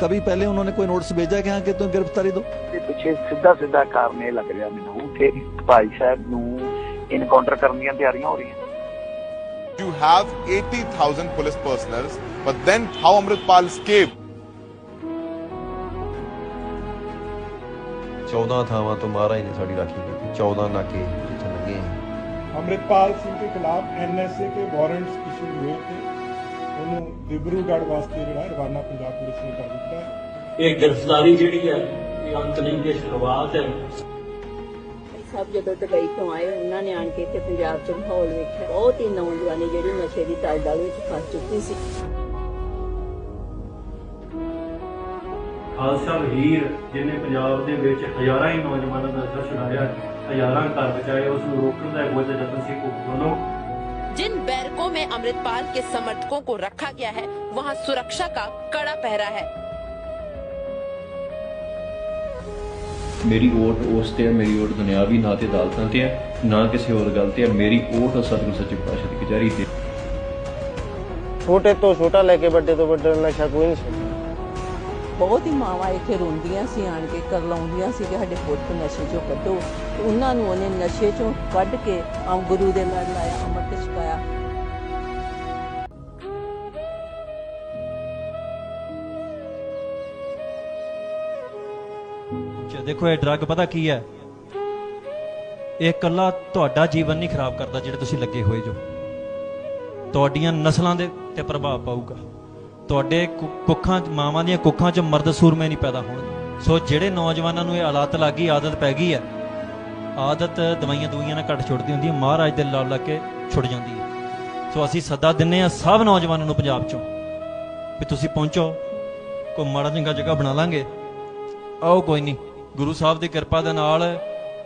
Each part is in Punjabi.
कभी पहले उन्होंने कोई नोटिस भेजा कि हाँ कि तुम गिरफ्तारी दो ਦੇ ਪਿੱਛੇ ਸਿੱਧਾ ਸਿੱਧਾ ਕਾਰਨ ਇਹ ਲੱਗ ਰਿਹਾ ਮੈਨੂੰ ਕਿ ਭਾਈ ਸਾਹਿਬ ਨੂੰ ਇਨਕਾਊਂਟਰ ਕਰਨ ਦੀਆਂ ਤਿਆਰੀਆਂ ਹੋ ਰਹੀਆਂ You have 80,000 police personnel, but then how Amritpal escaped? 14 ਥਾਵਾਂ ਤੋਂ ਮਹਾਰਾਜ ਨੇ ਸਾਡੀ ਰਾਖੀ ਕੀਤੀ 14 ਨਾਕੇ ਜਿੱਥੇ ਲੰਘੇ ਆ अमृतपाल सिंह के खिलाफ एनएसए के वारंट्स इशू हुए थे ਉਹਨੂੰ ਦਿਬਰੂਗੜ੍ਹ ਵਾਸਤੇ ਜਿਹੜਾ ਰਵਾਨਾ ਪੰਜਾਬ ਪੁਲਿਸ ਨੇ ਕਰ ਦਿੱਤਾ ਹੈ। ਇਹ ਗ੍ਰਿਫਤਾਰੀ ਜਿਹੜੀ ਹੈ ਇਹ ਅੰਤ ਨਹੀਂ ਇਹ ਸ਼ੁਰੂਆਤ ਹੈ। ਸਭ ਜਦੋਂ ਦੁਬਈ ਤੋਂ ਆਏ ਉਹਨਾਂ ਨੇ ਆਣ ਕੇ ਇੱਥੇ ਪੰਜਾਬ 'ਚ ਮਾਹੌਲ ਵੇਖਿਆ। ਬਹੁਤ ਹੀ ਨੌਜਵਾਨੀ ਜਿਹੜੀ ਨਸ਼ੇ ਦੀ ਦਲਦਲ ਵਿੱਚ ਫਸ ਚੁੱਕੀ ਸੀ। ਖਾਲਸਾ ਵਹੀਰ ਜਿਹਨੇ ਪੰਜਾਬ ਦੇ ਵਿੱਚ ਹਜ਼ਾਰਾਂ ਹੀ ਨੌਜਵਾਨਾਂ ਦਾ ਨਸ਼ਾ ਛੁਡਾਇਆ ਹਜ਼ਾਰਾਂ ਘਰ ਬਚਾਏ ਉਸ ਨੂੰ ਰੋਕਣ ਦਾ ਅਗਵਾ ਤੇ ਯਤਨ ਸੀ ਵੱਲੋਂ जिन बैरकों में अमृतपाल के समर्थकों को रखा गया है वहां सुरक्षा का कड़ा पहरा है ਮੇਰੀ ਓਟ ਉਸ ਤੇ ਹੈ ਮੇਰੀ ਓਟ ਦੁਨਿਆਵੀ ਨਾ ਤੇ ਅਦਾਲਤਾਂ ਤੇ ਹੈ ਨਾ ਕਿਸੇ ਹੋਰ ਗੱਲ ਤੇ ਹੈ ਮੇਰੀ ਓਟ ਸਤਿਗੁਰ ਸੱਚੇ ਪਾਤਸ਼ਾਹ ਦੀ ਕਚਹਿਰੀ ਤੇ ਛੋਟੇ ਤੋਂ ਛੋਟਾ ਲੈ ਕੇ ਵੱਡੇ ਤੋਂ ਵੱਡਾ ਨਸ਼ਾ ਕੋਈ ਨਹੀਂ ਛੱਡਦਾ ਬਹੁਤ ਹੀ ਮਾਵਾਂ ਇੱਥੇ ਰੋਂਦੀਆਂ ਸੀ, ਆਣ ਕੇ ਕਰਲਾਉਂਦੀਆਂ ਸੀ ਕਿ ਸਾਡੇ ਪੁੱਤ ਨਸ਼ੇ 'ਚੋਂ ਕੱਢੋ। ਉਹਨਾਂ ਨੂੰ ਉਹਨੇ ਨਸ਼ੇ 'ਚੋਂ ਕੱਢ ਕੇ ਆਮ ਗੁਰੂ ਦੇ ਲੜ ਲਾਇਆ, ਅੰਮ੍ਰਿਤ ਛਕਾਇਆ। ਚ ਦੇਖੋ ਇਹ ਡਰੱਗ ਪਤਾ ਕੀ ਹੈ? ਇਹ ਇਕੱਲਾ ਤੁਹਾਡਾ ਜੀਵਨ ਨਹੀਂ ਖਰਾਬ ਕਰਦਾ ਜਿਹੜੇ ਤੁਸੀਂ ਲੱਗੇ ਹੋਏ ਜੋ। ਤੁਹਾਡੀਆਂ ਨਸਲਾਂ ਦੇ ਤੇ ਪ੍ਰਭਾਵ ਪਾਊਗਾ। ਤੁਹਾਡੇ ਕੁ- ਕੁੱਖਾਂ ਮਾਵਾਂ ਦੀਆਂ ਕੁੱਖਾਂ 'ਚ ਮਰਦ ਸੂਰਮੇ ਨਹੀਂ ਪੈਦਾ ਹੋਣਗੇ। ਸੋ ਜਿਹੜੇ ਨੌਜਵਾਨਾਂ ਨੂੰ ਇਹ ਆਦਤ ਲੱਗੀ, ਆਦਤ ਪੈ ਗਈ ਹੈ, ਆਦਤ ਦਵਾਈਆਂ ਦਵਾਈਆਂ ਨਾਲ ਘੱਟ ਛੁੱਟਦੀ ਹੁੰਦੀ ਹੈ, ਮਹਾਰਾਜ ਦੇ ਲੜ ਲੱਗ ਕੇ ਛੁੱਟ ਜਾਂਦੀ ਹੈ। ਸੋ ਅਸੀਂ ਸੱਦਾ ਦਿੰਨੇ ਆ ਸਭ ਨੌਜਵਾਨਾਂ ਨੂੰ ਪੰਜਾਬ 'ਚੋਂ ਵੀ ਤੁਸੀਂ ਪਹੁੰਚੋ, ਕੋਈ ਮਾੜਾ ਚੰਗਾ ਜਗ੍ਹਾ ਬਣਾ ਲਾਂਗੇ। ਆਓ ਕੋਈ ਨਹੀਂ, ਗੁਰੂ ਸਾਹਿਬ ਦੀ ਕਿਰਪਾ ਦੇ ਨਾਲ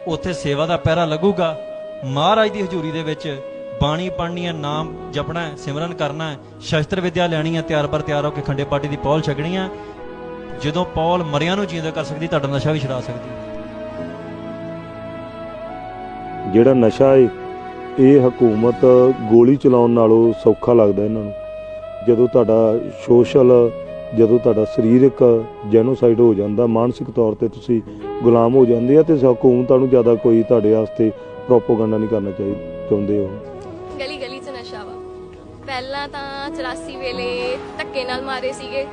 ਉੱਥੇ ਸੇਵਾ ਦਾ ਪਹਿਰਾ ਲੱਗੂਗਾ। ਮਹਾਰਾਜ ਦੀ ਹਜ਼ੂਰੀ ਦੇ ਵਿੱਚ ਬਾਣੀ ਪੜ੍ਹਨੀ ਹੈ, ਨਾਮ ਜਪਣਾ ਹੈ, ਸਿਮਰਨ ਕਰਨਾ ਹੈ, ਸ਼ਸਤਰ ਵਿਦਿਆ ਲੈਣੀ ਹੈ, ਤਿਆਰ ਪਰ ਤਿਆਰ ਹੋ ਕੇ ਖੰਡੇ ਪਾਟੀ ਦੀ ਪੌਲ ਛਕਣੀ ਹੈ। ਜਦੋਂ ਪੌਲ ਮਰਿਆਂ ਨੂੰ ਜਿੰਦਾ ਕਰ ਸਕਦੀ, ਤੁਹਾਡਾ ਨਸ਼ਾ ਵੀ ਛੁਡਾ ਸਕਦੀ ਜਿਹੜਾ ਨਸ਼ਾ ਏ, ਇਹ ਹਕੂਮਤ ਗੋਲੀ ਚਲਾਉਣ ਨਾਲੋਂ ਸੌਖਾ ਲੱਗਦਾ ਇਹਨਾਂ ਨੂੰ। ਜਦੋਂ ਤੁਹਾਡਾ ਸੋਸ਼ਲ, ਜਦੋਂ ਤੁਹਾਡਾ ਸਰੀਰਕ ਜੈਨੋਸਾਈਡ ਹੋ ਜਾਂਦਾ, ਮਾਨਸਿਕ ਤੌਰ ਤੇ ਤੁਸੀਂ ਗੁਲਾਮ ਹੋ ਜਾਂਦੇ ਆ, ਤੇ ਹਕੂਮਤਾਂ ਨੂੰ ਜ਼ਿਆਦਾ ਕੋਈ ਤੁਹਾਡੇ ਵਾਸਤੇ ਪ੍ਰੋਪੋਗੈਂਡਾ ਨਹੀਂ ਕਰਨਾ ਚਾਹੀਦਾ ਚਾਹੁੰਦੇ ਹੋ ਪਹਿਲਾਂ ਤਾਂ 84 ਵੇਲੇ ਧੱਕੇ ਨਾਲ ਮਾਰੇ ਸੀਗੇ।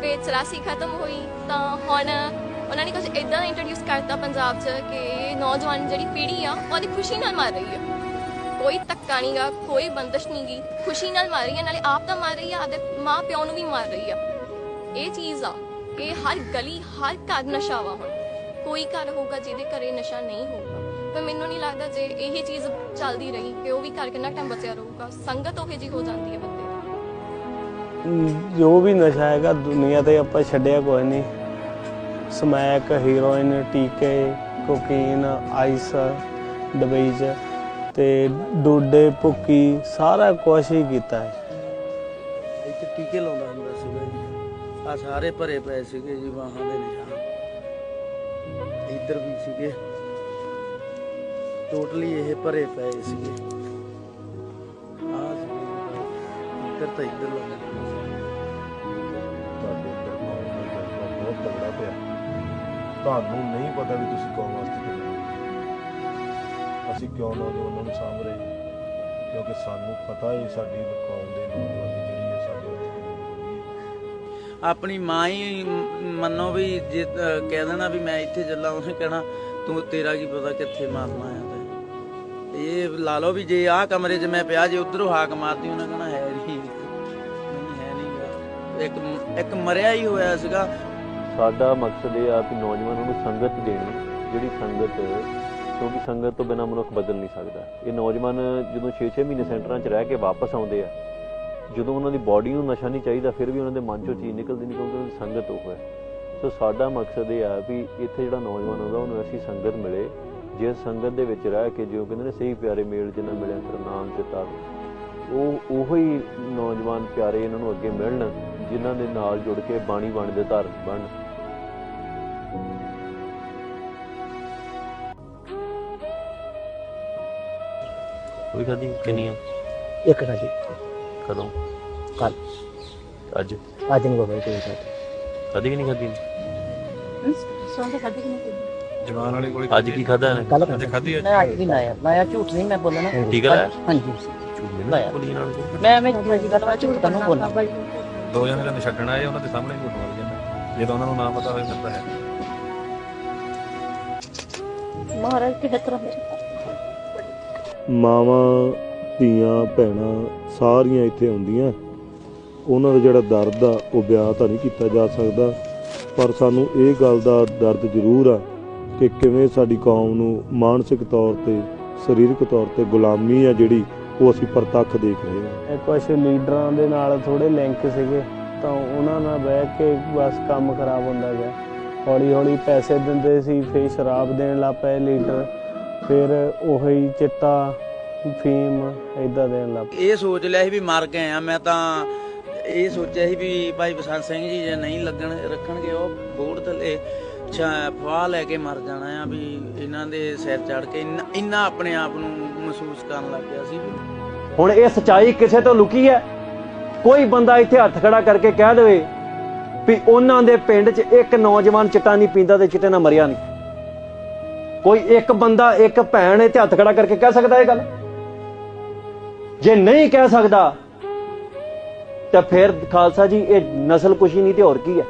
ਫਿਰ 84 ਖਤਮ ਹੋਈ ਤਾਂ ਹੁਣ ਉਹਨਾਂ ਨੇ ਕੁਝ ਇਦਾਂ ਇੰਟਰੋਡਿਊਸ ਕਰਤਾ ਪੰਜਾਬ 'ਚ ਕਿ ਨੌਜਵਾਨ ਜਿਹੜੀ ਪੀੜ੍ਹੀ ਆ, ਉਹਦੀ ਖੁਸ਼ੀ ਨਾਲ ਮਾਰ ਰਹੀ ਆ। ਕੋਈ ਧੱਕਾ ਨਹੀਂਗਾ ਕੋਈ ਬੰਦਸ਼ ਨਹੀਂਗੀ ਖੁਸ਼ੀ ਨਾਲ ਮਾਰ ਰਹੀ ਹੈ ਨਾਲੇ ਆਪ ਤਾਂ ਮਾਰ ਰਹੀ ਆ ਆਦੇ ਮਾਂ ਪਿਓ ਨੂੰ ਵੀ ਮਾਰ ਰਹੀ ਆ। ਇਹ ਚੀਜ਼ ਆ ਕਿ ਹਰ ਗਲੀ, ਹਰ ਘਰ ਨਸ਼ਾ ਵਾ ਹੁਣ। ਕੋਈ ਘਰ ਹੋਊਗਾ ਜਿਹਦੇ ਘਰੇ ਨਸ਼ਾ ਨਹੀਂ ਹੋਊਗਾ। ਪਰ ਮੈਨੂੰ ਨਹੀਂ ਲੱਗਦਾ ਜੇ ਇਹ ਚੀਜ਼ ਚੱਲਦੀ ਰਹੀ ਕਿ ਉਹ ਵੀ ਘਰ ਕਿੰਨਾ ਟਾਈਮ ਬਚਿਆ ਰਹੂਗਾ। ਸੰਗਤ ਉਹੇ ਜੀ ਹੋ ਜਾਂਦੀ ਹੈ ਬੰਦੇ ਦੀ। ਜੋ ਵੀ ਨਸ਼ਾ ਹੈਗਾ ਦੁਨੀਆ ਤੇ ਆਪਾਂ ਛੱਡਿਆ ਕੋਈ ਨਹੀਂ। ਸਮੈਕ ਹੀਰੋਇਨ ਟੀਕੇ ਕੋਕੀਨ ਆਈਸ ਦੁਬਈ 'ਚ ਤੇ ਡੋਡੇ ਭੁੱਕੀ ਸਾਰਾ ਕੁਝ ਹੀ ਕੀਤਾ ਹੈ। ਇੱਥੇ ਟੀਕੇ ਲਾਉਂਦਾ ਹੁੰਦਾ ਸੀਗਾ ਜੀ। ਆ ਸਾਰੇ ਭਰੇ ਪਏ ਸੀਗੇ ਜੀ ਬਾਹਾਂ ਦੇ ਨਿਸ਼ਾਨ ਇੱਧਰ ਵੀ ਸੀਗੇ। ਟੋਟਲੀ ਇਹ ਭਰੇ ਪਏ ਸੀਗੇ। ਆ ਇੱਧਰ ਤਾਂ ਇੱਧਰ ਲਾਉਂਦੇ ਤੁਹਾਡੇ ਦਾ ਜਜ਼ਬਾ ਬਹੁਤ ਤਗੜਾ ਪਿਆ। ਤੁਹਾਨੂੰ ਨਹੀਂ ਪਤਾ ਵੀ ਤੁਸੀਂ ਕੌਮ ਵਾਸਤੇ ਕੀ ਕਰਨਾ ਅਸੀਂ ਕਿਉਂ ਨੌਜਵਾਨਾਂ ਨੂੰ ਸਾਂਭ ਰਹੇ ਕਿਉਂਕਿ ਸਾਨੂੰ ਪਤਾ ਹੈ ਸਾਡੀ ਕੌਮ ਦੇ ਨੌਜਵਾਨੀ ਜਿਹੜੀ ਹੈ ਸਾਡੇ ਹੈ ਆਪਣੀ ਮਾਂ ਹੀ ਮੰਨੋ ਵੀ ਜੇ ਕਹਿ ਦੇਣਾ ਵੀ ਮੈਂ ਇੱਥੇ ਚੱਲਾਂ ਉਹਨੇ ਕਹਿਣਾ ਤੂੰ ਤੇਰਾ ਕੀ ਪਤਾ ਕਿੱਥੇ ਮਾਰਨਾ ਇਹ ਲਾ ਲਓ ਵੀ ਜੇ ਆਹ ਕਮਰੇ 'ਚ ਮੈਂ ਪਿਆ, ਜੇ ਉਧਰੋਂ ਹਾਕ ਮਾਰਦੀ ਉਹਨੇ ਕਹਿਣਾ ਹੈ ਨਹੀਂ ਨਹੀਂ, ਹੈ ਨਹੀਂਗਾ ਇੱਕ ਇੱਕ ਮਰਿਆ ਹੀ ਹੋਇਆ ਸੀਗਾ। ਸਾਡਾ ਮਕਸਦ ਇਹ ਆ ਕਿ ਨੌਜਵਾਨਾਂ ਨੂੰ ਸੰਗਤ ਦੇਣੀ, ਜਿਹੜੀ ਸੰਗਤ, ਕਿਉਂਕਿ ਸੰਗਤ ਤੋਂ ਬਿਨਾਂ ਮਨੁੱਖ ਬਦਲ ਨਹੀਂ ਸਕਦਾ। ਇਹ ਨੌਜਵਾਨ ਜਦੋਂ 6-6 ਮਹੀਨੇ ਸੈਂਟਰਾਂ 'ਚ ਰਹਿ ਕੇ ਵਾਪਸ ਆਉਂਦੇ ਆ, ਜਦੋਂ ਉਹਨਾਂ ਦੀ ਬਾਡੀ ਨੂੰ ਨਸ਼ਾ ਨਹੀਂ ਚਾਹੀਦਾ, ਫਿਰ ਵੀ ਉਹਨਾਂ ਦੇ ਮਨ 'ਚੋਂ ਚੀਜ਼ ਨਿਕਲਦੀ ਨਹੀਂ, ਕਿਉਂਕਿ ਉਹਨਾਂ ਦੀ ਸੰਗਤ ਉਹ ਹੈ ਸੋ ਸਾਡਾ ਮਕਸਦ ਇਹ ਆ ਵੀ ਇੱਥੇ ਜਿਹੜਾ ਨੌਜਵਾਨ ਆਉਂਦਾ, ਉਹਨੂੰ ਐਸੀ ਸੰਗਤ ਮਿਲੇ। ਜਿਸ ਸੰਗਤ ਦੇ ਵਿੱਚ ਰਹਿ ਕੇ ਜਿਉਂ ਕਹਿੰਦੇ ਨੇ ਸਹੀ ਪਿਆਰੇ ਮੇਲ ਜਿੰਨਾ ਮਿਲਿਆ ਤੇਰਾ ਨਾਮ ਚਿਤਾ ਉਹ ਉਹੋ ਹੀ ਨੌਜਵਾਨ ਪਿਆਰੇ ਇਹਨਾਂ ਨੂੰ ਅੱਗੇ ਮਿਲਣ ਜਿਨ੍ਹਾਂ ਦੇ ਨਾਲ ਜੁੜ ਕੇ ਬਾਣੀ ਬਣ ਦੇ ਧਾਰਮਿਕ ਬਣਨ ਕੋਈ ਖਾਦੀ ਕਿੰਨੀਆਂ? ਇੱਕ ਜੀ। ਕਦੋਂ? ਕੱਲ ਅੱਜ। ਅੱਜ ਨਹੀਂ ਕੋਈ ਕੋਈ ਕਦੀ ਵੀ ਨਹੀਂ ਖਾਧੀ? ਸੌਂ ਕੇ ਖਾਧੀ ਕਿ ਨਹੀਂ ਜਵਾਨ ਵਾਲੀ ਗੋਲੀ ਅੱਜ ਕੀ ਖਾਧਾ ਨੇ ਅੱਜ ਖਾਧੀ ਹੈ ਮੈਂ ਅੱਜ ਵੀ ਲਾਇਆ। ਲਾਇਆ ਝੂਠ ਨਹੀਂ ਮੈਂ ਬੋਲਣਾ। ਟੀਕਾ ਲਾਇਆ? ਹਾਂਜੀ। ਲਾਇਆ। ਬੋਲੀ ਨਾਲ ਮੈਂ ਮੈਂ ਜੀ ਗੱਲ ਮੈਂ ਝੂਠ ਤੁਹਾਨੂੰ ਬੋਲਣਾ। ਦੋ ਜਣੇ ਜਦੋਂ ਛੱਡਣ ਆਏ ਉਹਨਾਂ ਦੇ ਸਾਹਮਣੇ ਹੀ ਘੁੱਟ ਮਾਰ ਜਾਂਦਾ ਜਦੋਂ ਉਹਨਾਂ ਨੂੰ ਨਾ ਪਤਾ ਹੋਵੇ ਫਿਰ ਹੈ। ਮਹਾਰਾਜ ਕੀ ਹਤਰਾ ਮੇਰੇ ਮਾਵਾਂ ਧੀਆਂ ਭੈਣਾਂ ਸਾਰੀਆਂ ਇੱਥੇ ਆਉਂਦੀਆਂ। ਉਹਨਾਂ ਦਾ ਜਿਹੜਾ ਦਰਦ ਆ ਉਹ ਬਿਆਨ ਤਾਂ ਨਹੀਂ ਕੀਤਾ ਜਾ ਸਕਦਾ। ਪਰ ਸਾਨੂੰ ਇਹ ਗੱਲ ਦਾ ਦਰਦ ਜ਼ਰੂਰ ਆ ਕਿ ਕਿਵੇਂ ਸਾਡੀ ਕੌਮ ਨੂੰ ਮਾਨਸਿਕ ਤੌਰ ਤੇ ਸਰੀਰਕ ਤੌਰ ਤੇ ਗੁਲਾਮੀ ਆ ਜਿਹੜੀ ਉਹ ਅਸੀਂ ਪ੍ਰਤੱਖ ਦੇਖ ਰਹੇ ਹਾਂ। ਇਹ ਕੁਝ ਲੀਡਰਾਂ ਦੇ ਨਾਲ ਥੋੜੇ ਲਿੰਕ ਸੀਗੇ ਤਾਂ ਉਹਨਾਂ ਨਾਲ ਬਹਿ ਕੇ ਬਸ ਕੰਮ ਖਰਾਬ ਹੁੰਦਾ ਗਿਆ। ਹੌਲੀ ਹੌਲੀ ਪੈਸੇ ਦਿੰਦੇ ਸੀ ਫਿਰ ਸ਼ਰਾਬ ਦੇਣ ਲੱਗ ਪਏ ਲੀਡਰ ਫਿਰ ਉਹੀ ਚਿੱਟਾ ਫੀਮ ਇਦਾਂ ਦੇਣ ਲੱਗ ਇਹ ਸੋਚ ਲਿਆ ਸੀ ਵੀ ਮਰ ਗਏ ਆ ਮੈਂ ਤਾਂ ਇਹ ਸੋਚਿਆ ਸੀ ਵੀ ਭਾਈ ਬਸੰਤ ਸਿੰਘ ਜੀ ਜੇ ਨਹੀਂ ਲੱਗਣ ਰੱਖਣਗੇ ਉਹ ਬੋਰਡ ਥੱਲੇ ਫਾਹ ਲੈ ਕੇ ਮਰ ਜਾਣਾ ਆ ਵੀ ਇਹਨਾਂ ਦੇ ਸਿਰ ਚੜ ਕੇ ਇੰਨਾ- ਆਪਣੇ ਆਪ ਨੂੰ ਮਹਿਸੂਸ ਕਰਨ ਲੱਗ ਗਿਆ ਸੀ ਹੁਣ ਇਹ ਸਚਾਈ ਕਿਸੇ ਤੋਂ ਲੁਕੀ ਹੈ? ਕੋਈ ਬੰਦਾ ਇੱਥੇ ਹੱਥ ਖੜਾ ਕਰਕੇ ਕਹਿ ਦੇਵੇ ਵੀ ਉਹਨਾਂ ਦੇ ਪਿੰਡ 'ਚ ਇੱਕ ਨੌਜਵਾਨ ਚਿੱਟਾ ਨਹੀਂ ਪੀਂਦਾ ਤੇ ਚਿੱਟੇ ਨਾਲ ਮਰਿਆ ਨਹੀਂ। ਕੋਈ ਇੱਕ ਬੰਦਾ, ਇੱਕ ਭੈਣ ਇੱਥੇ ਹੱਥ ਖੜਾ ਕਰਕੇ ਕਹਿ ਸਕਦਾ ਇਹ ਗੱਲ? ਜੇ ਨਹੀਂ ਕਹਿ ਸਕਦਾ, ਤਾਂ ਫਿਰ ਖਾਲਸਾ ਜੀ, ਇਹ ਨਸਲ ਕੁਸ਼ੀ ਨਹੀਂ ਤੇ ਹੋਰ ਕੀ ਹੈ?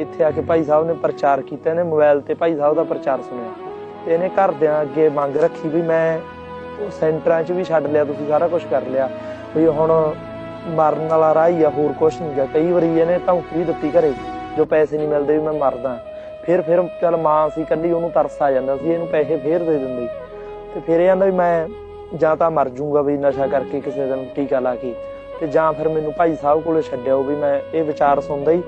ਇੱਥੇ ਆ ਕੇ ਭਾਈ ਸਾਹਿਬ ਨੇ ਪ੍ਰਚਾਰ ਕੀਤਾ, ਇਹਨੇ ਮੋਬਾਈਲ ਤੇ ਭਾਈ ਸਾਹਿਬ ਦਾ ਪ੍ਰਚਾਰ ਸੁਣਿਆ। ਤੇ ਇਹਨੇ ਘਰਦਿਆਂ ਅੱਗੇ ਮੰਗ ਰੱਖੀ ਵੀ ਮੈਂ ਉਹ ਸੈਂਟਰਾਂ 'ਚ ਵੀ ਛੱਡ ਲਿਆ, ਤੁਸੀਂ ਸਾਰਾ ਕੁਝ ਕਰ ਲਿਆ। ਵੀ ਹੁਣ ਮਰਨ ਵਾਲਾ ਰਾਹ ਹੀ ਆ, ਹੋਰ ਕੁਝ ਨਹੀਂ ਗਾ। ਕਈ ਵਾਰੀ ਇਹਨੇ ਧਮਕੀ ਦਿੱਤੀ ਘਰੇ, ਜੋ ਪੈਸੇ ਨਹੀਂ ਮਿਲਦੇ ਵੀ ਮੈਂ ਮਰਦਾ। ਫਿਰ ਫਿਰ ਚੱਲ ਮਾਂ ਸੀ ਕੱਲੀ ਉਹਨੂੰ ਤਰਸ ਆ ਜਾਂਦਾ ਸੀ, ਇਹਨੂੰ ਪੈਸੇ ਫੇਰ ਦੇ ਦਿੰਦੀ। ਤੇ ਫਿਰ ਇਹ ਆਂਦਾ ਵੀ ਮੈਂ ਜਾਂ ਤਾਂ ਮਰ ਜਾਊਂਗਾ ਵੀ ਨਸ਼ਾ ਕਰਕੇ ਕਿਸੇ ਦਿਨ, ਟੀਕਾ ਲਾ ਕੇ। ਤੇ ਜਾਂ ਫਿਰ ਮੈਨੂੰ ਭਾਈ ਸਾਹਿਬ ਕੋਲੇ ਛੱਡਿਓ ਵੀ ਮੈਂ ਇਹ ਵਿਚਾਰ ਸੁਣਦਾ ਹੀ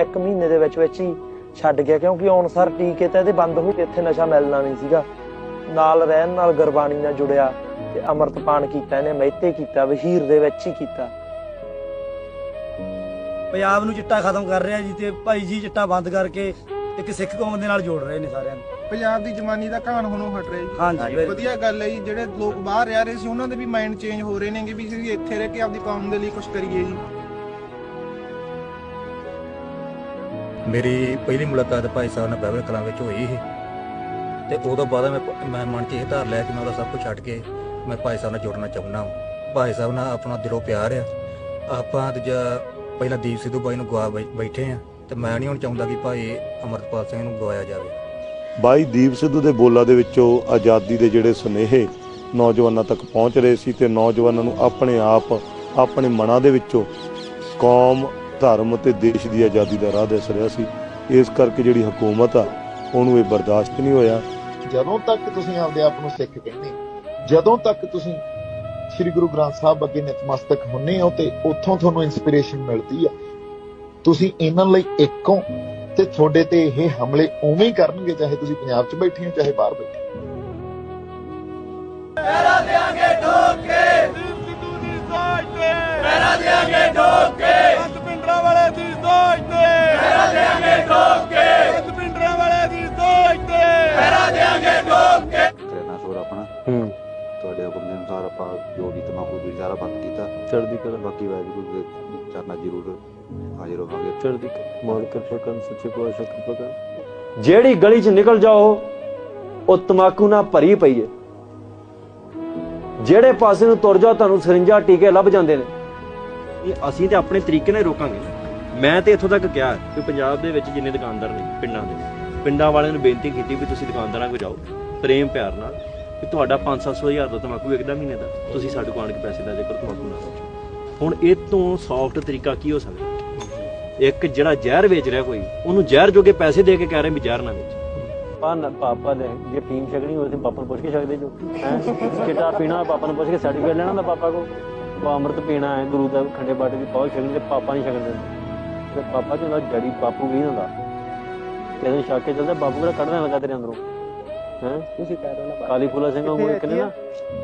ਇੱਕ ਮਹੀਨੇ ਦੇ ਵਿੱਚ ਵਿੱਚ ਹੀ ਛੱਡ ਗਿਆ ਕਿਉਂਕਿ ਅਨਸਰ ਟੀਕੇ ਤਾਂ ਇਹਦੇ ਬੰਦ ਹੋ ਗਏ ਇੱਥੇ ਨਸ਼ਾ ਮਿਲਣਾ ਨਹੀਂ ਸੀਗਾ। ਨਾਲ ਰਹਿਣ ਨਾਲ ਗੁਰਬਾਣੀ ਨਾਲ ਜੁੜਿਆ ਤੇ ਅੰਮ੍ਰਿਤਪਾਨ ਕੀਤਾ ਇਹਨੇ ਮਹਿਤੇ ਕੀਤਾ ਵਹੀਰ ਦੇ ਵਿੱਚ ਹੀ ਕੀਤਾ। ਪੰਜਾਬ ਨੂੰ ਚਿੱਟਾ ਖਤਮ ਕਰ ਰਿਹਾ ਜੀ ਤੇ ਭਾਈ ਜੀ ਚਿੱਟਾ ਬੰਦ ਕਰਕੇ ਇੱਕ ਸਿੱਖ ਕੌਮ ਦੇ ਨਾਲ ਜੋੜ ਰਹੇ ਨੇ ਸਾਰਿਆਂ ਨੂੰ। ਪੰਜਾਬ ਦੀ ਜਵਾਨੀ ਦਾ ਕਹਾਣ ਹੁਣੋਂ ਹਟ ਰਿਹਾ ਜੀ। ਹਾਂਜੀ। ਵਧੀਆ ਗੱਲ ਹੈ ਜੀ ਜਿਹੜੇ ਲੋਕ ਬਾਹਰ ਰਹਿ ਰਹੇ ਸੀ ਉਹਨਾਂ ਦੇ ਵੀ ਮਾਈਂਡ ਚੇਂਜ ਹੋ ਰਹੇ ਨੇਗੇ ਵੀ ਅਸੀਂ ਇੱਥੇ ਰਹਿ ਕੇ ਆਪਦੀ ਕੌਮ ਦੇ ਲਈ ਕੁਝ ਕਰੀਏ ਜੀ। ਮੇਰੀ ਪਹਿਲੀ ਮੁਲਾਕਾਤ ਭਾਈ ਸਾਹਿਬ ਨਾਲ ਬਾਈਬਲ ਕਲਾਂ ਵਿੱਚ ਹੋਈ ਸੀ। ਤੇ ਉਦੋਂ ਬਾਅਦ ਮੈਂ ਮੈਂ ਮਨ 'ਚ ਇਹ ਧਾਰ ਲਿਆ ਕਿ ਮੈਂ ਉਹਦਾ ਸਭ ਕੁਝ ਛੱਡ ਕੇ ਮੈਂ ਭਾਈ ਸਾਹਿਬ ਨਾਲ ਜੁੜਨਾ ਚਾਹੁੰਦਾ ਹਾਂ। ਭਾਈ ਸਾਹਿਬ ਨਾਲ ਆਪਣਾ ਦਿਲੋਂ ਪਿਆਰ ਆ। ਆਪਾਂ ਦੂਜਾ ਪਹਿਲਾਂ ਦੀਪ ਸਿੱਧੂ ਬਾਈ ਨੂੰ ਗਵਾ ਬੈ- ਬੈਠੇ ਆ। ਤੇ ਮੈਂ ਨਹੀਂ ਹੁਣ ਚਾਹੁੰਦਾ ਕਿ ਭਾਈ ਅਮਰਪਾਲ ਸਿੰਘ ਨੂੰ ਗਵਾਇਆ ਜਾਵੇ। ਬਾਈ ਦੀਪ ਸਿੱਧੂ ਦੇ ਬੋਲਾਂ ਦੇ ਵਿੱਚੋਂ ਆਜ਼ਾਦੀ ਦੇ ਜਿਹੜੇ ਸੁਨੇਹੇ ਨੌਜਵਾਨਾਂ ਤੱਕ ਪਹੁੰਚ ਰਹੇ ਸੀ ਤੇ ਨੌਜਵਾਨਾਂ ਨੂੰ ਆਪਣੇ ਆਪ, ਆਪਣੇ ਮਨਾਂ ਦੇ ਵਿੱਚੋਂ ਕੌਮ ਧਰਮ ਤੇ ਦੇਸ਼ ਦੀ ਆਜ਼ਾਦੀ ਦਾ ਰਾਹ ਦਿਸ ਰਿਹਾ ਸੀ। ਇਸ ਕਰਕੇ ਜਿਹੜੀ ਹਕੂਮਤ ਆ ਉਹਨੂੰ ਇਹ ਬਰਦਾਸ਼ਤ ਨਹੀਂ ਹੋਇਆ। ਜਦੋਂ ਤੱਕ ਤੁਸੀਂ ਆਪਦੇ ਆਪ ਨੂੰ ਸਿੱਖ ਕਹਿੰਦੇ ਜਦੋਂ ਤੱਕ ਤੁਸੀਂ ਸ੍ਰੀ ਗੁਰੂ ਗ੍ਰੰਥ ਸਾਹਿਬ ਅੱਗੇ ਨਤਮਸਤਕ ਹੁੰਨੇ ਹੋ ਤੇ ਉੱਥੋਂ ਤੁਹਾਨੂੰ ਇਨਸਪੀਰੇਸ਼ਨ ਮਿਲਦੀ ਆ ਤੁਸੀਂ ਇਹਨਾਂ ਲਈ ਇੱਕ ਤੇ ਤੁਹਾਡੇ ਤੇ ਇਹ ਹਮਲੇ ਉਵੇਂ ਹੀ ਕਰਨਗੇ ਚਾਹੇ ਤੁਸੀਂ ਪੰਜਾਬ 'ਚ ਬੈਠੇ ਹੋ ਚਾਹੇ ਬਾਹਰ ਬੈਠੇ ਹੋ। ਪਹਿਰਾ ਦੇਾਂਗੇ ਠੋਕ। ਅਨੁਸਾਰ ਆਪਾਂ ਜੋ ਵੀ ਤਮਾਕੂ ਦੂਜੀ ਸਾਰਾ ਬੰਦ ਕੀਤਾ। ਚੜ੍ਹਦੀ ਕਲਾ। ਬਾਕੀ ਵਾਹਿਗੁਰੂ ਦੇ ਚਰਨਾਂ ਜ਼ਰੂਰ ਹਾਜ਼ਰ ਹੋਵਾਂਗੇ। ਚੜ੍ਹਦੀ ਮਾਨ ਕਿਰਪਾ ਕਰਨ ਸੱਚੇ ਪਾਤਸ਼ਾਹ ਕਿਰਪਾ ਕਰਨ ਜਿਹੜੀ ਗਲੀ 'ਚ ਨਿਕਲ ਜਾਓ ਉਹ ਤਮਾਕੂ ਨਾਲ ਭਰੀ ਪਈ ਹੈ ਜਿਹੜੇ ਪਾਸੇ ਨੂੰ ਤੁਰ ਜਾਓ ਤੁਹਾਨੂੰ ਸਰਿੰਜਾ ਟੀਕੇ ਲੱਭ ਜਾਂਦੇ ਨੇ। ਇਹ ਅਸੀਂ ਤੇ ਆਪਣੇ ਤਰੀਕੇ ਨਾਲ ਰੋਕਾਂਗੇ। ਮੈਂ ਤੇ ਇੱਥੋਂ ਤੱਕ ਕਿਹਾ ਕਿ ਪੰਜਾਬ ਦੇ ਵਿੱਚ ਜਿੰਨੇ ਦੁਕਾਨਦਾਰ ਨੇ ਪਿੰਡਾਂ ਦੇ ਪਿੰਡਾਂ ਵਾਲਿਆਂ ਨੂੰ ਬੇਨਤੀ ਕੀਤੀ ਵੀ ਤੁਸੀਂ ਦੁਕਾਨਦਾਰਾਂ ਕੋਲ ਜਾਓ। ਪ੍ਰੇਮ ਪਿਆਰ ਨਾਲ ਕਿ ਤੁਹਾਡਾ 5-700 ਹਜ਼ਾਰ ਦਾ ਤਮਾਕੂ ਵਿਕਦਾ ਮਹੀਨੇ ਦਾ, ਤੁਸੀਂ ਸਾਡੇ ਕੋਲ ਆਣ ਕੇ ਪੈਸੇ ਦਾ ਜੇਕਰ ਤਮਾਕੂ ਨਾ ਵੇਚੋ ਹੁਣ ਇਹ ਤੋਂ ਸੌਫਟ ਤਰੀਕਾ ਕੀ ਹੋ ਸਕਦਾ? ਇੱਕ ਜਿਹੜਾ ਜ਼ਹਿਰ ਵੇਚ ਰਿਹਾ ਕੋਈ, ਉਹਨੂੰ ਜ਼ਹਿਰ ਜੋਗੇ ਪੈਸੇ ਦੇ ਕੇ ਕਹਿ ਰਹੇ ਵੀ ਜ਼ਹਿਰ ਨਾ ਵੇਚ। ਪਾਪਾ ਪਾਪਾ ਦੇ, ਜੇ ਪੀਣ ਛਕਣੀ ਹੋਵੇ ਤੇ ਪਾਪਾ ਨੂੰ ਪੁੱਛ ਕੇ ਛਕਦੇ ਜੋ। ਹੈ? ਚਿੱਟਾ ਪੀਣਾ ਪਾਪਾ ਨੂੰ ਪੁੱਛ ਕੇ ਸਰਟੀਫਿਕੇਟ ਲੈਣਾ ਹੁੰਦਾ ਪਾਪਾ ਕੋ ਉਹ ਅੰਮ੍ਰਿਤ ਪੀਣਾ ਹੈ, ਗੁਰੂ ਦਾ ਖੰਡੇ ਬਾਟੇ ਦੀ ਪੌਲ ਛਕਣੀ ਤੇ ਪਾਪਾ ਨਹੀਂ ਛਕਦੇ ਤੇ ਪਾਪਾ ਜੀ ਦਾ ਜੜੀ ਬਾਪੂ ਵੀ ਹੁੰਦਾ ਕਹਿੰਦੇ, ਛੱਕ ਕੇ ਚੱਲਦਾ, ਬਾਪੂ ਕਿਹੜਾ ਕੱਢਣਾ ਲੱਗਾ ਤੇਰੇ ਅੰਦਰੋਂ। ਹੈ? ਤੁਸੀਂ ਕਹਿ ਰਹੇ ਹੋ ਨਾ ਕਾਲੀ ਫੂਲਾ ਸਿੰਘ ਵਾਂਗੂ ਇੱਕ ਨੇ ਨਾ?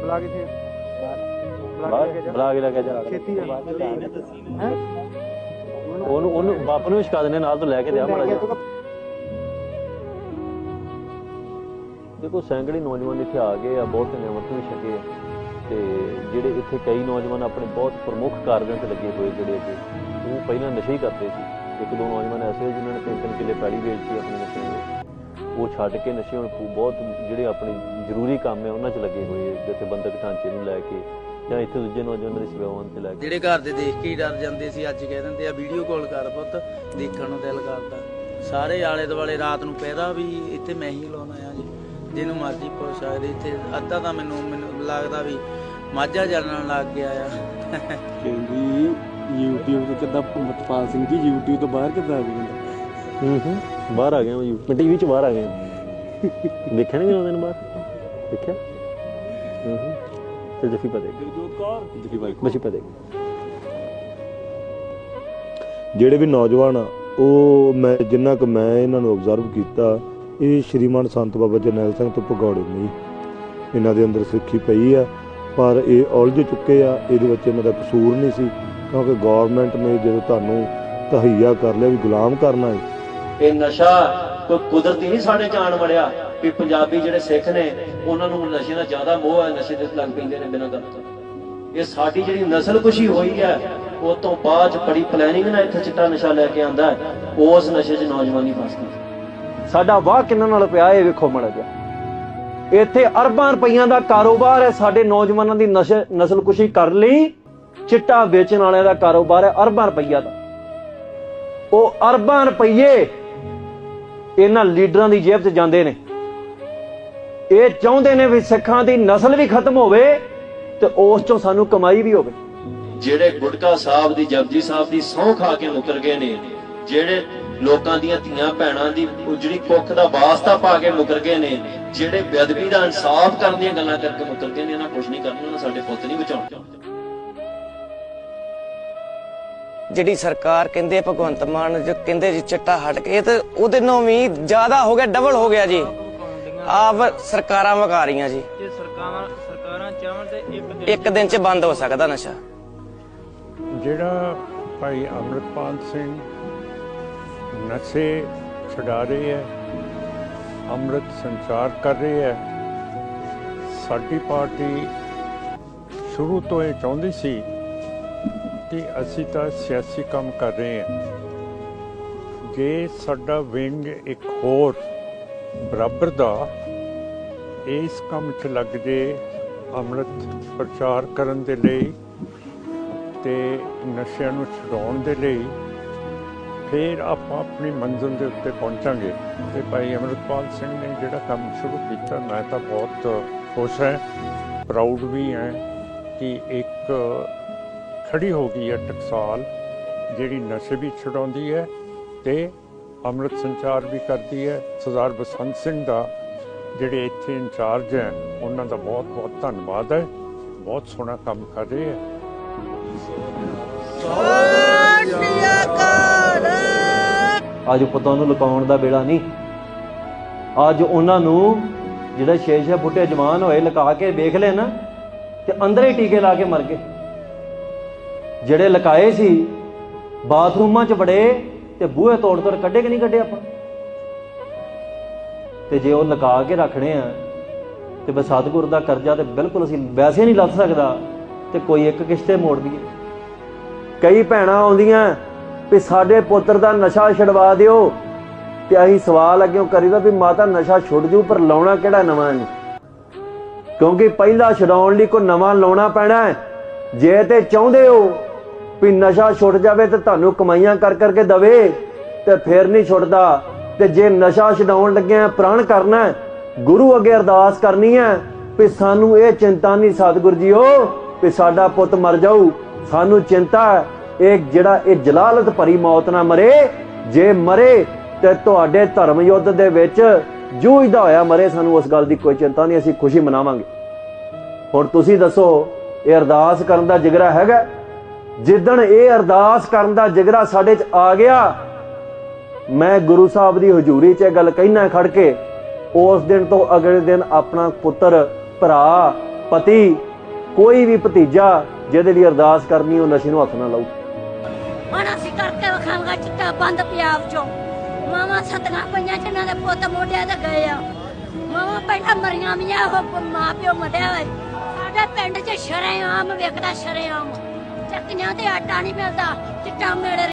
ਬੁਲਾ ਕਿਥੇ ਬਾਹਰ ਬੁਲਾ ਕੇ ਲੈ ਕੇ ਜਾ। ਛੇਤੀ ਜਾ ਹੈਂ? ਉਹਨੂੰ ਉਹਨੂੰ ਬਾਪ ਨੂੰ ਛਕਾ ਦਿੰਦੇ ਨਾਲ ਤੋਂ ਲੈ ਕੇ ਦਿਆ ਮਾੜਾ ਜਿਹਾ। ਦੇਖੋ ਸੈਂਕੜੇ ਨੌਜਵਾਨ ਇੱਥੇ ਆ ਗਏ ਆ ਬਹੁਤ ਨੇ ਅਮਰਤ ਵੀ ਛਕੇ ਆ। ਤੇ ਜਿਹੜੇ ਇੱਥੇ ਕਈ ਨੌਜਵਾਨ ਆਪਣੇ ਬਹੁਤ ਪ੍ਰਮੁੱਖ ਕਾਰਜਾਂ ਤੇ ਲੱਗੇ ਹੋਏ ਜਿਹੜੇ ਅੱਗੇ ਉਹ ਪਹਿਲਾਂ ਨਸ਼ੇ ਹੀ ਕਰਦੇ ਸੀ। ਇੱਕ ਦੋ ਨੌਜਵਾਨ ਐਸੇ ਆ ਜਿਨ੍ਹਾਂ ਨੇ ਤਿੰਨ ਤਿੰਨ ਕਿੱਲੇ ਪੈਲੀ ਵੇਚਤੀ ਆਪਣੀ ਨਸ਼ਿਆਂ ਦੇ। ਉਹ ਛੱਡ ਕੇ ਨਸ਼ੇ ਹੁਣ ਬਹੁਤ ਜਿਹੜੇ ਆਪਣੇ ਜ਼ਰੂਰੀ ਕੰਮ ਹੈ ਉਹਨਾਂ 'ਚ ਲੱਗੇ ਹੋਏ ਆ ਜਥੇਬੰਦਕ ਢਾਂਚੇ ਨੂੰ ਲੈ ਕੇ ਜਾਂ ਇੱਥੇ ਦੂਜੇ ਨੌਜਵਾਨਾਂ ਦੀ ਸੇਵਾਵਾਂ ਤੇ ਲੈ ਕੇ। ਜਿਹੜੇ ਘਰ ਦੇ ਦੇਖ ਕੇ ਹੀ ਡਰ ਜਾਂਦੇ ਸੀ ਅੱਜ ਕਹਿ ਦਿੰਦੇ ਆ ਵੀਡੀਓ ਕਾਲ ਕਰ ਪੁੱਤ ਦੇਖਣ ਨੂੰ ਦਿਲ ਕਰਦਾ। ਸਾਰੇ ਆਲੇ ਦੁਆਲੇ ਰਾਤ ਨੂੰ ਪੈਦਾ ਵੀ ਇੱਥੇ ਮੈਂ ਹੀ ਲਾਉਣਾ ਆ ਜੀ। ਜਿਹਨੂੰ ਮਰਜ਼ੀ ਪੁੱਛ ਸਕਦੇ ਇੱਥੇ ਅੱਧਾ ਤਾਂ ਮੈਨੂੰ ਮੈਨੂੰ ਲੱਗਦਾ ਵੀ ਮਾਝਾ ਜਾਣਨ ਲੱਗ ਗਿਆ ਆ ਕਹਿੰਦੀ YouTube ਤੋਂ ਕਿੱਦਾਂ ਮਤਪਾਲ ਸਿੰਘ ਜੀ YouTube ਤੋਂ ਬਾਹਰ ਕਿੱਦਾਂ ਆ ਗਏ ਹੂੰ ਹੂੰ। ਬਾਹਰ ਆ ਗਏ ਹਾਂ ਮੈਂ ਟੀਵੀ 'ਚ ਬਾਹਰ ਆ ਗਏ ਹਾਂ। ਦੇਖਿਆ ਨਹੀਂ ਉਹਨਾਂ ਦਿਨ ਬਾਹਰ? ਦੇਖਿਆ? ਹੂੰ ਹੂੰ ਤੇ ਜਫੀ ਪਾ ਦੇ। ਜਫੀ ਬਾਈ ਬਸ਼ੀ ਪਾ ਜਿਹੜੇ ਵੀ ਨੌਜਵਾਨ ਆ, ਉਹ ਮੈਂ ਜਿੰਨਾ ਕੁ ਮੈਂ ਇਹਨਾਂ ਨੂੰ ਆਬਜ਼ਰਵ ਕੀਤਾ, ਇਹ ਸ਼੍ਰੀਮਾਨ ਸੰਤ ਬਾਬਾ ਜਰਨੈਲ ਸਿੰਘ ਤੋਂ ਭਗੌੜੇ ਨਹੀਂ। ਇਹਨਾਂ ਦੇ ਅੰਦਰ ਸਿੱਖੀ ਪਈ ਆ, ਪਰ ਇਹ ਉਲਝ ਚੁੱਕੇ ਆ, ਇਹਦੇ ਵਿੱਚ ਇਹਨਾਂ ਦਾ ਕਸੂਰ ਨਹੀਂ ਸੀ, ਕਿਉਂਕਿ ਗਵਰਨਮੈਂਟ ਨੇ ਜਦੋਂ ਤੁਹਾਨੂੰ ਤਹਈਆ ਕਰ ਲਿਆ ਵੀ ਗੁਲਾਮ ਕਰਨਾ ਹੈ ਇਹ ਨਸ਼ਾ ਕੋਈ ਕੁਦਰਤੀ ਨਹੀਂ ਸਾਡੇ ਜਾਣ ਵੜਿਆ ਵੀ ਪੰਜਾਬੀ ਜਿਹੜੇ ਸਿੱਖ ਨੇ, ਉਹਨਾਂ ਨੂੰ ਨਸ਼ੇ ਦਾ ਜ਼ਿਆਦਾ ਮੋਹ ਹੈ, ਨਸ਼ੇ ਦੇ ਲੱਗ ਪੈਂਦੇ ਨੇ ਬਿਨਾਂ ਗੱਲ ਤੋਂ। ਇਹ ਸਾਡੀ ਜਿਹੜੀ ਨਸਲ ਕੁਸ਼ੀ ਹੋਈ ਹੈ, ਉਹ ਤੋਂ ਬਾਅਦ ਬੜੀ ਪਲੈਨਿੰਗ ਨਾਲ ਇੱਥੇ ਚਿੱਟਾ ਨਸ਼ਾ ਲੈ ਕੇ ਆਂਦਾ ਉਸ ਨਸ਼ੇ 'ਚ ਨੌਜਵਾਨੀ ਫਸ ਗਈ। ਸਾਡਾ ਵਾਹ ਕਿੰਨਾਂ ਨਾਲ ਪਿਆ, ਇਹ ਵੇਖੋ ਮੜਾ ਗਿਆ ਇੱਥੇ ਅਰਬਾਂ ਰੁਪਈਆਂ ਦਾ ਕਾਰੋਬਾਰ ਹੈ, ਸਾਡੇ ਨੌਜਵਾਨਾਂ ਦੀ ਨਸ਼ੇ, ਨਸਲ ਕੁਸ਼ੀ ਕਰ ਲਈ, ਚਿੱਟਾ ਵੇਚਣ ਵਾਲਿਆਂ ਦਾ ਕਾਰੋਬਾਰ ਹੈ ਅਰਬਾਂ ਰੁਪਈਆ ਦਾ। ਉਹ ਅਰਬਾਂ ਰੁਪਈਏ ਇਹਨਾਂ ਲੀਡਰਾਂ ਦੀ ਜੇਬ 'ਚ ਜਾਂਦੇ ਨੇ। ਇਹ ਚਾਹੁੰਦੇ ਨੇ ਵੀ ਸਿੱਖਾਂ ਦੀ ਨਸਲ ਵੀ ਖਤਮ ਹੋਵੇ ਤੇ ਉਸ 'ਚੋਂ ਸਾਨੂੰ ਕਮਾਈ ਵੀ ਹੋਵੇ। ਜਿਹੜੇ ਗੁਟਕਾ ਸਾਹਿਬ ਦੀ, ਜਪਜੀ ਸਾਹਿਬ ਦੀ ਸਹੁੰ ਖਾ ਕੇ ਮੁਕਰ ਗਏ ਨੇ, ਜਿਹੜੇ ਲੋਕਾਂ ਦੀਆਂ ਧੀਆਂ ਭੈਣਾਂ ਦੀ ਉਜੜੀ ਕੁੱਖ ਦਾ ਵਾਸਤਾ ਪਾ ਕੇ ਮੁਕਰ ਗਏ ਨੇ, ਜਿਹੜੇ ਬੇਅਦਬੀ ਦਾ ਇਨਸਾਫ ਕਰਨ ਦੀਆਂ ਗੱਲਾਂ ਕਰਕੇ ਮੁਕਰ ਗਏ ਨੇ, ਇਹਨਾਂ ਕੁਝ ਨਹੀਂ ਕਰਨਾ ਸਾਡੇ ਪੁੱਤ ਨਹੀਂ ਬਚਾਉਣੇ। ਜਿਹੜੀ ਸਰਕਾਰ ਕਹਿੰਦੇ ਭਗਵੰਤ ਮਾਨ ਜੋ ਕਹਿੰਦੇ ਜੀ ਚਿੱਟਾ ਹਟ ਕੇ ਇਹ ਤੇ ਉਹਦੇ ਨਾਲੋਂ ਵੀ ਜ਼ਿਆਦਾ ਹੋ ਗਿਆ ਡਬਲ ਹੋ ਗਿਆ ਜੀ। ਆਪ ਸਰਕਾਰਾਂ ਵਗਾ ਰਹੀਆਂ ਜੀ। ਜੇ ਸਰਕਾਰਾਂ ਸਰਕਾਰਾਂ ਚਾਹਣ ਤੇ ਇੱਕ ਇੱਕ ਦਿਨ ਚ ਬੰਦ ਹੋ ਸਕਦਾ ਨਸ਼ਾ। ਜਿਹੜਾ ਭਾਈ ਅੰਮ੍ਰਿਤਪਾਲ ਸਿੰਘ ਨਸ਼ੇ ਛੁਡਾ ਰਹੇ ਹੈ ਅੰਮ੍ਰਿਤ ਸੰਚਾਰ ਕਰ ਰਹੇ ਹੈ ਸਾਡੀ ਪਾਰਟੀ ਸ਼ੁਰੂ ਤੋਂ ਇਹ ਚਾਹੁੰਦੀ ਸੀ ਕਿ ਅਸੀਂ ਤਾਂ ਸਿਆਸੀ ਕੰਮ ਕਰ ਰਹੇ ਹਾਂ। ਜੇ ਸਾਡਾ ਵਿੰਗ ਇੱਕ ਹੋਰ ਬਰਾਬਰ ਦਾ ਇਸ ਕੰਮ 'ਚ ਲੱਗ ਜੇ, ਅੰਮ੍ਰਿਤ ਪ੍ਰਚਾਰ ਕਰਨ ਦੇ ਲਈ ਤੇ ਨਸ਼ਿਆਂ ਨੂੰ ਛਡਾਉਣ ਦੇ ਲਈ, ਫਿਰ ਆਪਾਂ ਆਪਣੀ ਮੰਜ਼ਿਲ ਦੇ ਉੱਤੇ ਪਹੁੰਚਾਂਗੇ। ਤੇ ਭਾਈ ਅਮਰਪਾਲ ਸਿੰਘ ਨੇ ਜਿਹੜਾ ਕੰਮ ਸ਼ੁਰੂ ਕੀਤਾ, ਮੈਂ ਤਾਂ ਬਹੁਤ ਖੁਸ਼ ਹਾਂ। ਪ੍ਰਾਊਡ ਵੀ ਹਾਂ ਕਿ ਇੱਕ ਖੜੀ ਹੋ ਗਈ ਹੈ ਟਕਸਾਲ, ਜਿਹੜੀ ਨਸ਼ੇ ਵੀ ਛਡਾਉਂਦੀ ਹੈ ਤੇ ਅੰਮ੍ਰਿਤ ਸੰਚਾਰ ਵੀ ਕਰਦੀ ਹੈ। ਸਰਦਾਰ ਬਸੰਤ ਸਿੰਘ ਦਾ ਜਿਹੜੇ ਇੱਥੇ ਇੰਚਾਰਜ ਹੈ, ਉਹਨਾਂ ਦਾ ਬਹੁਤ ਬਹੁਤ ਧੰਨਵਾਦ ਹੈ। ਬਹੁਤ ਸੋਹਣਾ ਕੰਮ ਕਰ ਰਹੇ ਹੈ। ਅੱਜ ਪਤਾ ਨੂੰ ਲੁਕਾਉਣ ਦਾ ਵੇਲਾ ਨਹੀਂ। ਅੱਜ ਉਹਨਾਂ ਨੂੰ ਜਿਹੜੇ ਛੇ ਛੇ ਫੁੱਟੇ ਜਵਾਨ ਹੋਏ ਲੁਕਾ ਕੇ ਵੇਖ ਲੈ ਨਾ, ਤੇ ਅੰਦਰ ਹੀ ਟੀਕੇ ਲਾ ਕੇ ਮਰ ਗਏ। ਜਿਹੜੇ ਲਕਾਏ ਸੀ, ਬਾਥਰੂਮਾਂ 'ਚ ਵੜੇ ਤੇ ਬੂਹੇ ਤੋੜ ਤੋੜ ਕੱਢੇ ਕਿ ਨਹੀਂ ਕੱਢੇ ਆਪਾਂ? ਤੇ ਜੇ ਉਹ ਲੁਕਾ ਕੇ ਰੱਖਣੇ ਆ, ਤੇ ਬਸ ਸਤਿਗੁਰ ਦਾ ਕਰਜ਼ਾ ਤੇ ਬਿਲਕੁਲ ਅਸੀਂ ਵੈਸੇ ਨਹੀਂ ਲੱਥ ਸਕਦਾ, ਤੇ ਕੋਈ ਇੱਕ ਕਿਸ਼ਤੇ ਮੋੜ ਦਈਏ। ਕਈ ਭੈਣਾਂ ਆਉਂਦੀਆਂ ਵੀ ਸਾਡੇ ਪੁੱਤਰ ਦਾ ਨਸ਼ਾ ਛਡਵਾ ਦਿਓ, ਤੇ ਅਸੀਂ ਸਵਾਲ ਅੱਗੇ ਕਰੀਦਾ ਵੀ ਮਾਤਾ ਨਸ਼ਾ ਛੁੱਟ ਜੂ, ਪਰ ਲਾਉਣਾ ਕਿਹੜਾ ਨਵਾਂ ਇਹਨੂੰ ਕਿਉਂਕਿ ਪਹਿਲਾਂ ਛਡਾਉਣ ਲਈ ਕੋਈ ਨਵਾਂ ਲਾਉਣਾ ਪੈਣਾ ਹੈ। ਜੇ ਤੇ ਚਾਹੁੰਦੇ ਹੋ ਵੀ ਨਸ਼ਾ ਛੁੱਟ ਜਾਵੇ ਤੇ ਤੁਹਾਨੂੰ ਕਮਾਈਆਂ ਕਰ ਕਰਕੇ ਦਵੇ ਤੇ ਫੇਰ ਨਹੀਂ ਛੁੱਟਦਾ। ਤੇ ਜੇ ਨਸ਼ਾ ਛਡਾਉਣ ਲੱਗਿਆ ਪ੍ਰਣ ਕਰਨਾ ਗੁਰੂ ਅੱਗੇ ਅਰਦਾਸ ਕਰਨੀ ਹੈ ਵੀ ਸਾਨੂੰ ਇਹ ਚਿੰਤਾ ਨਹੀਂ ਸਤਿਗੁਰ ਜੀਓ ਵੀ ਸਾਡਾ ਪੁੱਤ ਮਰ ਜਾਊ। ਸਾਨੂੰ ਚਿੰਤਾ ਇਹ ਜਿਹੜਾ ਇਹ ਜਲਾਲਤ ਭਰੀ ਮੌਤ ਨਾ ਮਰੇ, ਜੇ ਮਰੇ ਤੇ ਤੁਹਾਡੇ ਧਰਮ ਯੁੱਧ ਦੇ ਵਿੱਚ ਜੂਝਦਾ ਹੋਇਆ ਮਰੇ, ਸਾਨੂੰ ਉਸ ਗੱਲ ਦੀ ਕੋਈ ਚਿੰਤਾ ਨਹੀਂ, ਅਸੀਂ ਖੁਸ਼ੀ ਮਨਾਵਾਂਗੇ। ਹੁਣ ਤੁਸੀਂ ਦੱਸੋ, ਇਹ ਅਰਦਾਸ ਕਰਨ ਦਾ ਜਿਗਰਾ ਹੈਗਾ? ਜਿੱਦਣ ਇਹ ਅਰਦਾਸ ਕਰਨ ਦਾ ਜਿਗਰਾ ਸਾਡੇ 'ਚ ਆ ਗਿਆ, ਮੈਂ ਗੁਰੂ ਸਾਹਿਬ ਦੀ ਹਜ਼ੂਰੀ 'ਚ ਇਹ ਗੱਲ ਕਹਿਣਾ ਖੜ ਕੇ, ਉਸ ਦਿਨ ਤੋਂ ਅਗਲੇ ਦਿਨ ਆਪਣਾ ਪੁੱਤਰ, ਭਰਾ, ਪਤੀ, ਕੋਈ ਵੀ ਭਤੀਜਾ ਜਿਹਦੇ ਲਈ ਅਰਦਾਸ ਕਰਨੀ, ਉਹ ਨਸ਼ੇ ਨੂੰ ਹੱਥ ਨਾ ਲਾਊ। ਹੁਣ ਅਸੀਂ ਕਰਕੇ ਵਿਖਾਵਾਂਗਾ ਚਿੱਟਾ ਬੰਦ ਪੰਜਾਬ ਚੋਂ। ਮਾਵਾਂ ਸਤਨਾ ਪਈਆਂ ਜਿਨ੍ਹਾਂ ਦੇ ਪੁੱਤ ਮੋਢਿਆਂ ਤੇ ਗਏ ਆ। ਮਾਵਾਂ ਪਹਿਲਾਂ ਮਰੀਆਂ ਵੀਆਂ ਉਹ ਮਾਂ ਪਿਓ ਮਰਿਆ ਹੋਏ ਸਾਡੇ ਪਿੰਡ 'ਚ ਸ਼ਰੇਆਮ, ਵੇਖਦਾ ਸ਼ਰੇਆਮ। ਚੱਕੀਆਂ ਤੇ ਆਟਾ ਨਹੀਂ ਮਿਲਦਾ ਚਿੱਟਾ ਮਿਲ